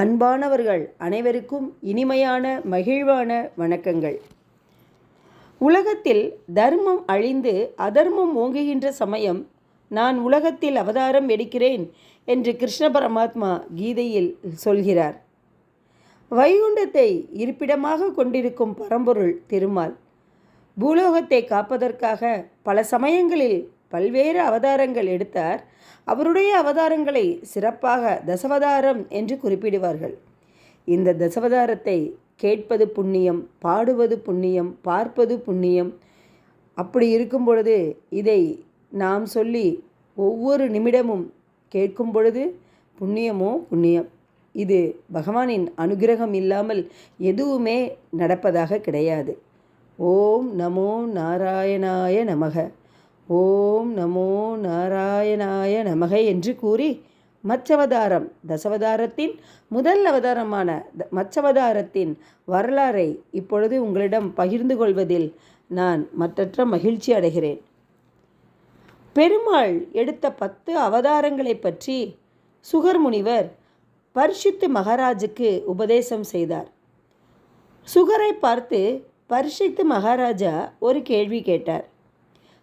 அன்பானவர்கள் அனைவருக்கும் இனிமையான மகிழ்வான வணக்கங்கள். உலகத்தில் தர்மம் அழிந்து அதர்மம் ஓங்குகின்ற சமயம் நான் உலகத்தில் அவதாரம் எடுக்கிறேன் என்று கிருஷ்ண பரமாத்மா கீதையில் சொல்கிறார். வைகுண்டத்தை இருப்பிடமாக கொண்டிருக்கும் பரம்பொருள் திருமால். பூலோகத்தை காப்பதற்காக பல சமயங்களில் பல்வேறு அவதாரங்கள் எடுத்தார். அவருடைய அவதாரங்களை சிறப்பாக தசவதாரம் என்று குறிப்பிடுவார்கள். இந்த தசவதாரத்தை கேட்பது புண்ணியம் பாடுவது புண்ணியம் பார்ப்பது புண்ணியம். அப்படி இருக்கும் பொழுது இதை நாம் சொல்லி ஒவ்வொரு நிமிடமும் கேட்கும் பொழுது புண்ணியமோ புண்ணியம். இது பகவானின் அனுகிரகம் இல்லாமல் எதுவுமே நடப்பதாக கிடையாது. ஓம் நமோ நாராயணாய நமக. ஓம் நமோ நாராயணாய நமகை என்று கூறி மச்சவதாரம் தசவதாரத்தின் முதல் அவதாரமான த மச்சவதாரத்தின் வரலாறை இப்பொழுது உங்களிடம் பகிர்ந்து கொள்வதில் நான் மற்றற்ற மகிழ்ச்சி அடைகிறேன். பெருமாள் எடுத்த பத்து அவதாரங்களை பற்றி சுகர் முனிவர் பரிசுத்து மகாராஜுக்கு உபதேசம் செய்தார். சுகரை பார்த்து பரிசுத்து மகாராஜா ஒரு கேள்வி கேட்டார்.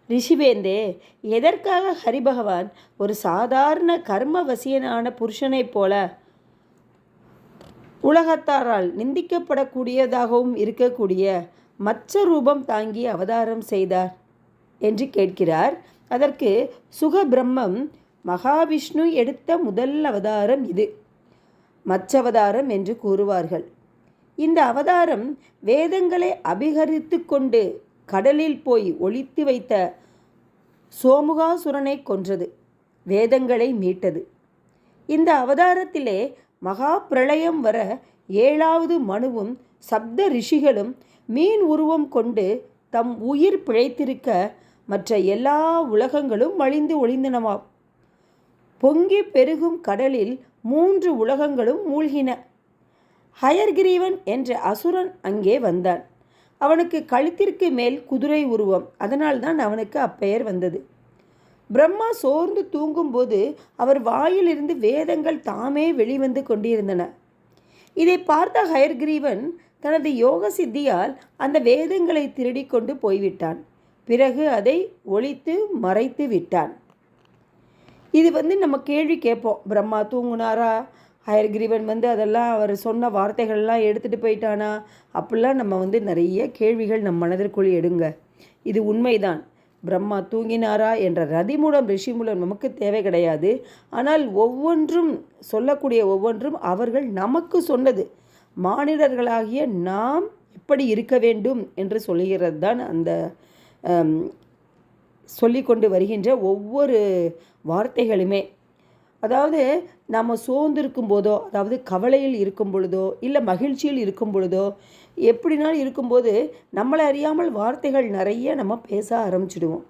ரிஷிவேந்தே எதற்காக ஹரிபகவான் ஒரு சாதாரண கர்மவசியனான புருஷனைப் போல உலகத்தாரால் நிந்திக்கப்படக்கூடியதாகவும் இருக்கக்கூடிய மச்ச ரூபம் தாங்கி அவதாரம் செய்தார் என்று கேட்கிறார். அதற்கு சுகபிரம்மம் மகாவிஷ்ணு எடுத்த முதல் அவதாரம் இது. மச்சவதாரம் என்று கூறுவார்கள். இந்த அவதாரம் வேதங்களை அபிகரித்து கொண்டு கடலில் போய் ஒழித்து வைத்த சோமுகாசுரனை கொன்றது வேதங்களை மீட்டது. இந்த அவதாரத்திலே மகா பிரளயம் வர ஏழாவது மனுவும் சப்த ரிஷிகளும் மீன் உருவம் கொண்டு தம் உயிர் பிழைத்திருக்க மற்ற எல்லா உலகங்களும் மழிந்து ஒளிந்தனவாம் பொங்கி பெருகும் கடலில் மூன்று உலகங்களும் மூழ்கின. ஹயர்கிரீவன் என்ற அசுரன் அங்கே வந்தான். அவனுக்கு கழுத்திற்கு மேல் குதிரை உருவம். அதனால்தான் அவனுக்கு அப்பெயர் வந்தது. பிரம்மா சோர்ந்து தூங்கும்போது அவர் வாயிலிருந்து வேதங்கள் தாமே வெளிவந்து கொண்டிருந்தன. இதை பார்த்த ஹயர்கிரீவன் தனது யோக சித்தியால் அந்த வேதங்களை திருடி கொண்டு போய்விட்டான். பிறகு அதை ஒழித்து மறைத்து விட்டான். இது வந்து நம்ம கேள்வி கேட்போம். பிரம்மா தூங்குனாரா? ஹயர்கிரீவன் வந்து அதெல்லாம் அவர் சொன்ன வார்த்தைகள்லாம் எடுத்துகிட்டு போயிட்டானா? அப்படிலாம் நம்ம வந்து நிறைய கேள்விகள் நம் மனதிற்குள் எடுங்க. இது உண்மைதான். பிரம்மா தூங்கினாரா என்ற ரதிமூலம் ரிஷிமூலம் நமக்கு தேவை கிடையாது. ஆனால் ஒவ்வொன்றும் சொல்லக்கூடிய ஒவ்வொன்றும் அவர்கள் நமக்கு சொன்னது. மானிடர்களாகிய நாம் எப்படி இருக்க வேண்டும் என்று சொல்லுகிறது தான் அந்த சொல்லிக்கொண்டு வருகின்ற ஒவ்வொரு வார்த்தைகளுமே. அதாவது நம்ம சோர்ந்திருக்கும் போதோ அதாவது கவலையில் இருக்கும் பொழுதோ இல்லை மகிழ்ச்சியில் இருக்கும் பொழுதோ எப்படினாலும் இருக்கும்போது நம்மளை அறியாமல் வார்த்தைகள் நிறைய நம்ம பேச ஆரம்பிச்சிடுவோம்.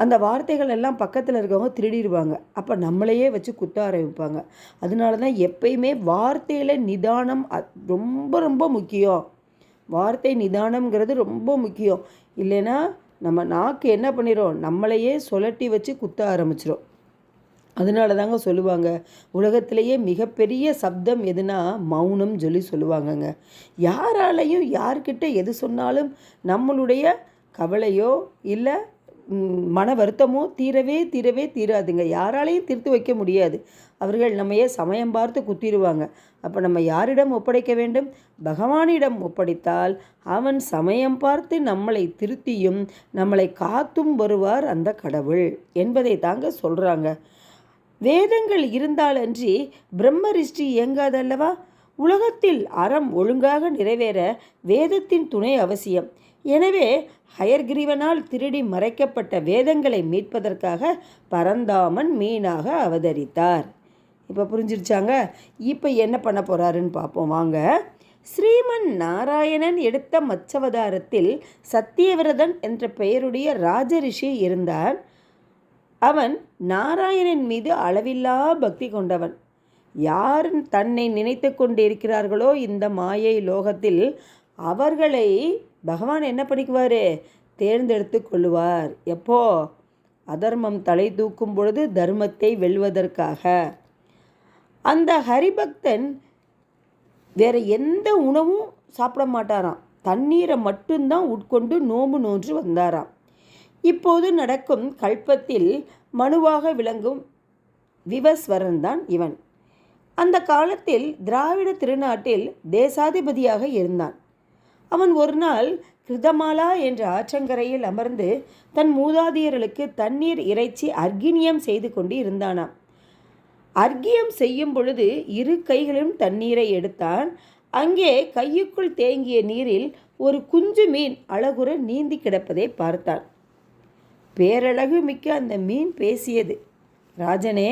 அந்த வார்த்தைகள் எல்லாம் பக்கத்தில் இருக்கவங்க திருடிடுவாங்க. அப்போ நம்மளையே வச்சு குத்த ஆரம்பிப்பாங்க. அதனால தான் எப்பயுமே வார்த்தையில் நிதானம் ரொம்ப ரொம்ப முக்கியம். வார்த்தை நிதானம்ங்கிறது ரொம்ப முக்கியம். இல்லைன்னா நம்ம நாக்கு என்ன பண்ணிடும் நம்மளையே சுழட்டி வச்சு குத்த ஆரம்பிச்சிடும் அதனால தாங்க சொல்லுவாங்க. உலகத்திலேயே மிகப்பெரிய சப்தம் எதுனா மௌனம் சொல்லி சொல்லுவாங்கங்க. யாராலையும் யார்கிட்ட எது சொன்னாலும் நம்மளுடைய கவலையோ இல்லை மன வருத்தமோ தீரவே தீரவே தீராதுங்க. யாராலையும் தீர்த்து வைக்க முடியாது. அவர்கள் நம்மையே சமயம் பார்த்து குத்திடுவாங்க. அப்போ நம்ம யாரிடம் ஒப்படைக்க வேண்டும்? பகவானிடம் ஒப்படைத்தால் அவன் சமயம் பார்த்து நம்மளை திருத்தியும் நம்மளை காத்தும் வருவார் அந்த கடவுள் என்பதை தாங்க சொல்கிறாங்க வேதங்கள் இருந்தாலன்றி பிரம்மரிஷ்டி இயங்காதல்லவா? உலகத்தில் அறம் ஒழுங்காக நிறைவேற வேதத்தின் துணை அவசியம். எனவே ஹயர்கிரீவனால் திருடி மறைக்கப்பட்ட வேதங்களை மீட்பதற்காக பரந்தாமன் மீனாக அவதரித்தார். இப்போ புரிஞ்சிருச்சாங்க? இப்போ என்ன பண்ண போகிறாருன்னு பார்ப்போம் வாங்க. ஸ்ரீமன் நாராயணன் எடுத்த மச்சவதாரத்தில் சத்தியவிரதன் என்ற பெயருடைய ராஜரிஷி இருந்தான். அவன் நாராயணன் மீது அளவில்லா பக்தி கொண்டவன். யார் தன்னை நினைத்து கொண்டிருக்கிறார்களோ இந்த மாயை லோகத்தில் அவர்களை பகவான் என்ன பண்ணிக்குவார்? தேர்ந்தெடுத்து கொள்ளுவார். எப்போ? அதர்மம் தலை தூக்கும் பொழுது தர்மத்தை வெல்வதற்காக. அந்த ஹரிபக்தன் வேறு எந்த உணவும் சாப்பிட மாட்டாராம். தண்ணீரை மட்டும்தான் உட்கொண்டு நோம்பு நோன்று வந்தாராம். இப்போது நடக்கும் கல்பத்தில் மனுவாக விளங்கும் விவஸ்வரன் தான் இவன். அந்த காலத்தில் திராவிட திருநாட்டில் தேசாதிபதியாக இருந்தான். அவன் ஒரு நாள் கிருதமாலா என்ற ஆற்றங்கரையில் அமர்ந்து தன் மூதாதையர்களுக்கு தண்ணீர் இறைச்சி அர்க்கினியம் செய்து கொண்டு இருந்தானாம். அர்க்கியம் செய்யும் பொழுது இரு கைகளிலும் தண்ணீரை எடுத்தான். அங்கே கையுக்குள் தேங்கிய நீரில் ஒரு குஞ்சு மீன் அழகுற நீந்தி கிடப்பதை பார்த்தான். பேரழகு மிக்க அந்த மீன் பேசியது. ராஜனே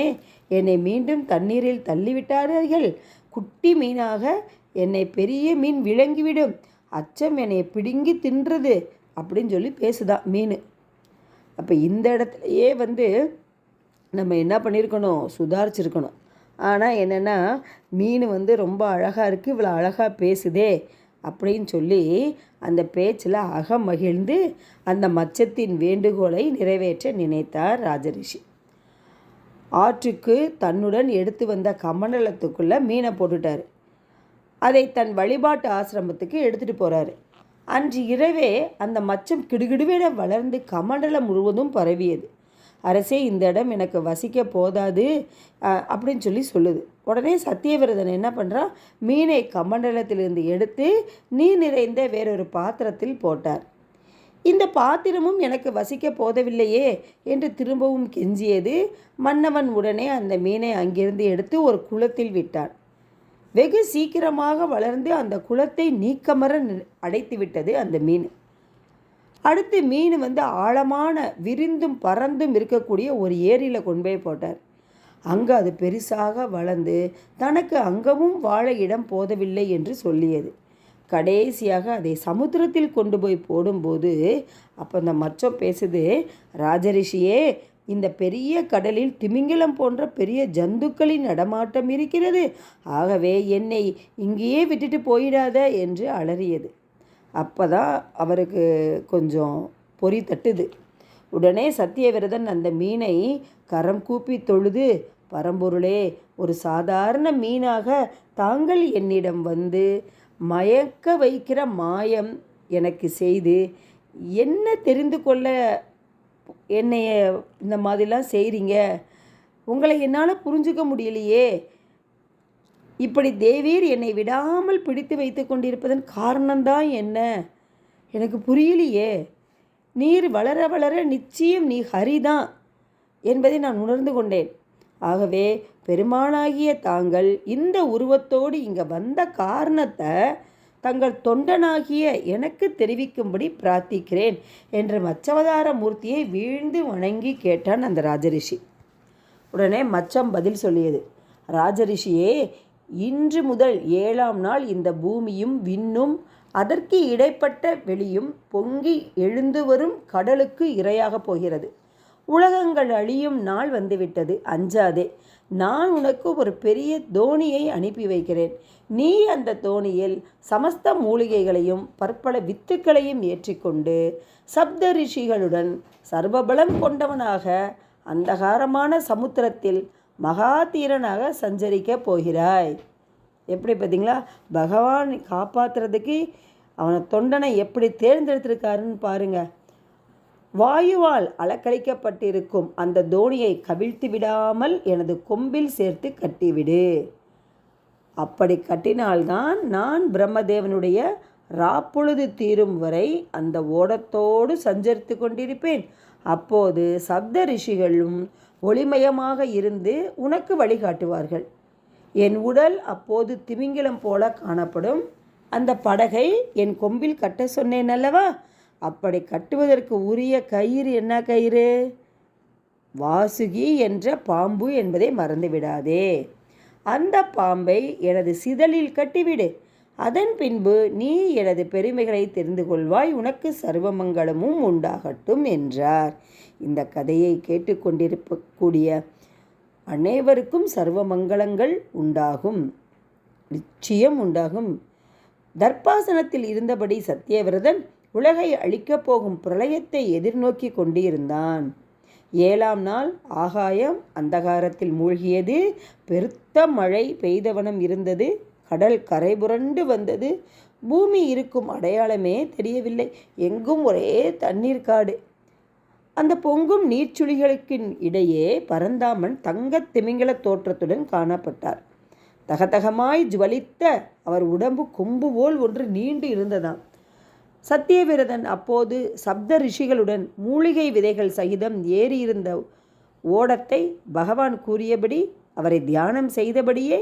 என்னை மீண்டும் தண்ணீரில் தள்ளிவிட்டார்கள். குட்டி மீனாக என்னை பெரிய மீன் விளங்கிவிடும். அச்சம் என்னை பிடுங்கி தின்றது அப்படின்னு சொல்லி பேசுதான் மீன். அப்போ இந்த இடத்துலையே வந்து நம்ம என்ன பண்ணியிருக்கணும் சுதாரிச்சிருக்கணும். ஆனால் என்னென்னா மீன் வந்து ரொம்ப அழகாக இருக்குது இவ்வளோ அழகாக பேசுதே. அப்படின்னு சொல்லி அந்த பேச்சில் அகமகிழ்ந்து அந்த மச்சத்தின் வேண்டுகோளை நிறைவேற்ற நினைத்தார் ராஜரிஷி. ஆற்றுக்கு தன்னுடன் எடுத்து வந்த கமண்டலத்துக்குள்ளே மீனை போட்டுட்டார். அதை தன் வழிபாட்டு ஆசிரமத்துக்கு எடுத்துகிட்டு போகிறாரு அன்று இரவே அந்த மச்சம் கிடுகிடுவென வளர்ந்து கமண்டலம் முழுவதும் பரவியது. அரசே இந்த இடம் எனக்கு வசிக்க போதாது அப்படின்னு சொல்லி சொல்லுது. உடனே சத்தியவிரதன் என்ன பண்ணுறான் மீனை கமண்டலத்திலிருந்து எடுத்து நீர் நிறைந்த வேறொரு பாத்திரத்தில் போட்டார். இந்த பாத்திரமும் எனக்கு வசிக்க போதவில்லையே என்று திரும்பவும் கெஞ்சியது. மன்னவன் உடனே அந்த மீனை அங்கிருந்து எடுத்து ஒரு குளத்தில் விட்டான். வெகு சீக்கிரமாக வளர்ந்து அந்த குளத்தை நீக்கமர அடைத்து விட்டது அந்த மீன். அடுத்து மீன் வந்து ஆழமான விரிந்தும் பறந்தும் இருக்கக்கூடிய ஒரு ஏரியில் கொண்டு போய் போட்டார். அங்கே அது பெருசாக வளர்ந்து தனக்கு அங்கமும் வாழ இடம் போதவில்லை என்று சொல்லியது. கடைசியாக அதை சமுத்திரத்தில் கொண்டு போய் போடும்போது அப்போ அந்த மச்சம் பேசுது ராஜரிஷியே இந்த பெரிய கடலில் திமிங்கலம் போன்ற பெரிய ஜந்துக்களின் நடமாட்டம் இருக்கிறது. ஆகவே என்னை இங்கேயே விட்டுட்டு போயிடாத என்று அலறியது. அப்போ தான் அவருக்கு கொஞ்சம் பொறி தட்டுது. உடனே சத்தியவிரதன் அந்த மீனை கரம் கூப்பி தொழுது பரம்பொருளே ஒரு சாதாரண மீனாக தாங்கள் என்னிடம் வந்து மயக்க வைக்கிற மாயம் எனக்கு செய்து என்ன தெரிந்து கொள்ள என்னைய இந்த மாதிரிலாம் செய்கிறீங்க உங்களை என்னால் புரிஞ்சுக்க முடியலையே. இப்படி தேவீர் என்னை விடாமல் பிடித்து வைத்து கொண்டிருப்பதன் காரணம்தான் என்ன? எனக்கு புரியலையே. நீர் வளர வளர நிச்சயம் நீ ஹரிதான் என்பதை நான் உணர்ந்து கொண்டேன். ஆகவே பெருமானாகிய தாங்கள் இந்த உருவத்தோடு இங்கே வந்த காரணத்தை தங்கள் தொண்டனாகிய எனக்கு தெரிவிக்கும்படி பிரார்த்திக்கிறேன் என்ற மச்சவதார மூர்த்தியை வீழ்ந்து வணங்கி கேட்டான் அந்த ராஜரிஷி. உடனே மச்சம் பதில் சொல்லியது. ராஜரிஷியே இன்று முதல் ஏழாம் நாள் இந்த பூமியும் விண்ணும். அதற்கு இடைப்பட்ட வெளியும் பொங்கி எழுந்து வரும் கடலுக்கு இரையாகப் போகிறது. உலகங்கள் அழியும் நாள் வந்துவிட்டது. அஞ்சாதே நான் உனக்கு ஒரு பெரிய தோணியை அனுப்பி வைக்கிறேன். நீ அந்த தோணியில் சமஸ்த மூலிகைகளையும் பற்பல வித்துக்களையும் ஏற்றிக்கொண்டு சப்த ரிஷிகளுடன் சர்வபலம் கொண்டவனாக அந்தகாரமான சமுத்திரத்தில் மகாதீரனாக சஞ்சரிக்கப் போகிறாய். எப்படி பார்த்தீங்களா? பகவான் காப்பாற்றுறதுக்கு அவனை தொண்டனை எப்படி தேர்ந்தெடுத்திருக்காருன்னு பாருங்க. வாயுவால் அலக்கழிக்கப்பட்டிருக்கும் அந்த தோணியை கவிழ்த்து விடாமல் எனது கொம்பில் சேர்த்து கட்டிவிடு. அப்படி கட்டினால்தான் நான் பிரம்மதேவனுடைய ராப்பொழுது தீரும் வரை அந்த ஓடத்தோடு சஞ்சரித்து கொண்டிருப்பேன். அப்போது சப்த ரிஷிகளும் ஒளிமயமாக இருந்து உனக்கு வழிகாட்டுவார்கள். என் உடல் அப்போது திமிங்கிலம் போல காணப்படும். அந்த படகை என் கொம்பில் கட்ட சொன்னேன் அல்லவா? அப்படி கட்டுவதற்கு உரிய கயிறு என்ன கயிறு? வாசுகி என்ற பாம்பு என்பதை மறந்துவிடாதே. அந்த பாம்பை எனது சிதலில் கட்டிவிடு. அதன் பின்பு நீ எனது பெருமைகளை தெரிந்து கொள்வாய் உனக்கு சர்வமங்கலமும் உண்டாகட்டும் என்றார். இந்த கதையை கேட்டுக்கொண்டிருக்கக்கூடிய அனைவருக்கும் சர்வமங்கலங்கள் உண்டாகும் நிச்சயம் உண்டாகும். தர்ப்பாசனத்தில் இருந்தபடி சத்தியவிரதன் உலகை அழிக்கப் போகும் பிரளயத்தை எதிர்நோக்கி கொண்டிருந்தான். ஏழாம் நாள் ஆகாயம் அந்தகாரத்தில் மூழ்கியது பெருத்த மழை பெய்தவனம் இருந்தது. கடல் கரை புரண்டு வந்தது. பூமி இருக்கும் அடையாளமே தெரியவில்லை. எங்கும் ஒரே தண்ணீர் காடு அந்த பொங்கும் நீர்ச்சுழிகளுக்கு இடையே பரந்தாமன் தங்கத் திமிங்கல தோற்றத்துடன் காணப்பட்டார். தகதகமாய் ஜுவலித்த அவர் உடம்பு கொம்பு போல் ஒன்று நீண்டு இருந்ததாம். சத்தியவிரதன் அப்போது சப்த ரிஷிகளுடன் மூலிகை விதைகள் சகிதம் ஏறியிருந்த ஓடத்தை பகவான் கூறியபடி அவரை தியானம் செய்தபடியே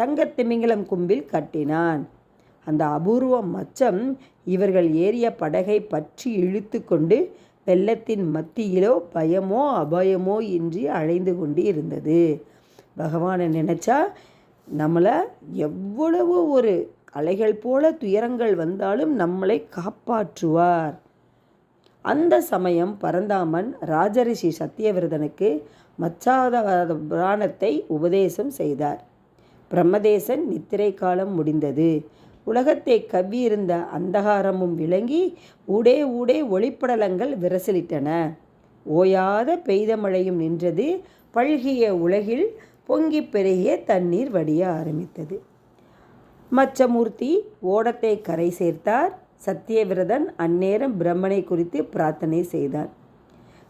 தங்கத் திமிங்கலம் கும்பில் கட்டினான். அந்த அபூர்வ மச்சம் இவர்கள் ஏறிய படகை பற்றி இழுத்து கொண்டு வெள்ளத்தின் மத்தியிலோ பயமோ அபாயமோ இன்றி அழைந்து கொண்டு இருந்தது பகவானை நினச்சா நம்மளை எவ்வளவு ஒரு அலைகள் போல துயரங்கள் வந்தாலும் நம்மளை காப்பாற்றுவார். அந்த சமயம் பரந்தாமன் ராஜரிஷி சத்தியவிரதனுக்கு மச்சாதவாத புராணத்தை உபதேசம் செய்தார். பிரம்மதேசன் நித்திரை காலம் முடிந்தது. உலகத்தை கவ்வியிருந்த அந்தகாரமும் விளங்கி ஊடே ஊடே ஒளிப்படலங்கள் விரசலிட்டன. ஓயாத பெய்த மழையும் நின்றது பழகிய உலகில் பொங்கிப் பெருகிய தண்ணீர் வடிய ஆரம்பித்தது. மச்சமூர்த்தி ஓடத்தை கரை சேர்த்தார். சத்தியவிரதன் அந்நேரம் பிரம்மனை குறித்து பிரார்த்தனை செய்தான்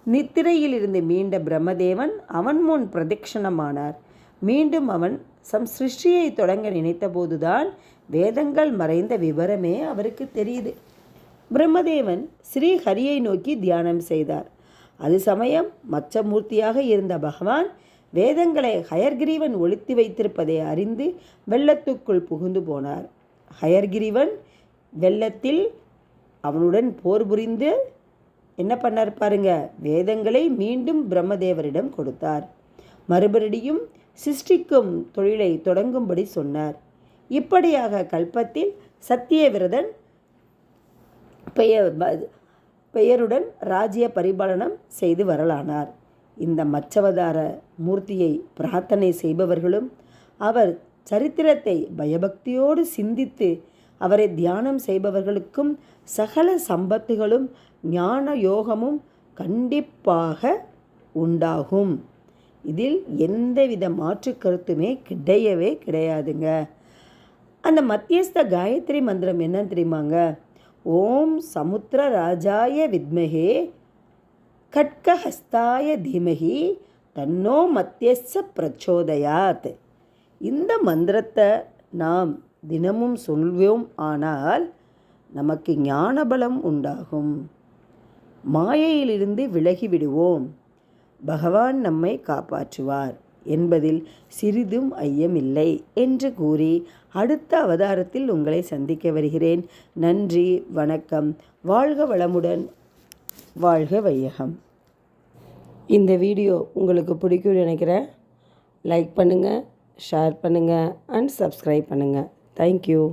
நித்திரையிலிருந்து மீண்ட பிரம்மதேவன் அவன் முன் பிரதட்சணமானார். மீண்டும் அவன் சம் சிருஷ்டியை தொடங்க நினைத்தபோதுதான் வேதங்கள் மறைந்த விவரமே அவருக்கு தெரியுது. பிரம்மதேவன் ஸ்ரீ ஹரியை நோக்கி தியானம் செய்தார். அது சமயம் மச்ச மூர்த்தியாக இருந்த பகவான் வேதங்களை ஹயர்கிரீவன் ஒழித்து வைத்திருப்பதை அறிந்து வெள்ளத்துக்குள் புகுந்து போனார். ஹயர்கிரீவன் வெள்ளத்தில் அவனுடன் போர் புரிந்து என்ன பண்ணார் பாருங்க வேதங்களை மீண்டும் பிரம்மதேவரிடம் கொடுத்தார். மறுபடியும் சிருஷ்டிக்கும் தொழிலை தொடங்கும்படி சொன்னார். இப்படியாக கல்பத்தில் சத்தியவிரதன் பெயர் பெயருடன் ராஜ்ய பரிபாலனம் செய்து வரலானார். இந்த மச்சவதார மூர்த்தியை பிரார்த்தனை செய்பவர்களும் அவர் சரித்திரத்தை பயபக்தியோடு சிந்தித்து அவரை தியானம் செய்பவர்களுக்கும் சகல சம்பத்துகளும் ஞான யோகமும் கண்டிப்பாக உண்டாகும். இதில் எந்தவித மாற்று கருத்துமே கிடையவே கிடையாதுங்க. அந்த மத்தியஸ்த காயத்ரி மந்திரம் என்னன்னு தெரியுமாங்க? ஓம் சமுத்திர ராஜாய வித்மகே கட்கஹஸ்தாய தீமகி தன்னோ மத்தியஸ்த பிரச்சோதயாத். இந்த மந்திரத்தை நாம் தினமும் சொல்வோம் ஆனால் நமக்கு ஞானபலம் உண்டாகும். மாயையிலிருந்து விலகி விடுவோம். பகவான் நம்மை காப்பாற்றுவார் என்பதில் சிறிதும் ஐயமில்லை என்று கூறி அடுத்த அவதாரத்தில் உங்களை சந்திக்க வருகிறேன். நன்றி வணக்கம். வாழ்க வளமுடன். வாழ்க வையகம். இந்த வீடியோ உங்களுக்கு பிடிக்கும்னு நினைக்கிறேன். லைக் பண்ணுங்கள் ஷேர் பண்ணுங்கள் அண்ட் சப்ஸ்கிரைப் பண்ணுங்கள் தேங்க்யூ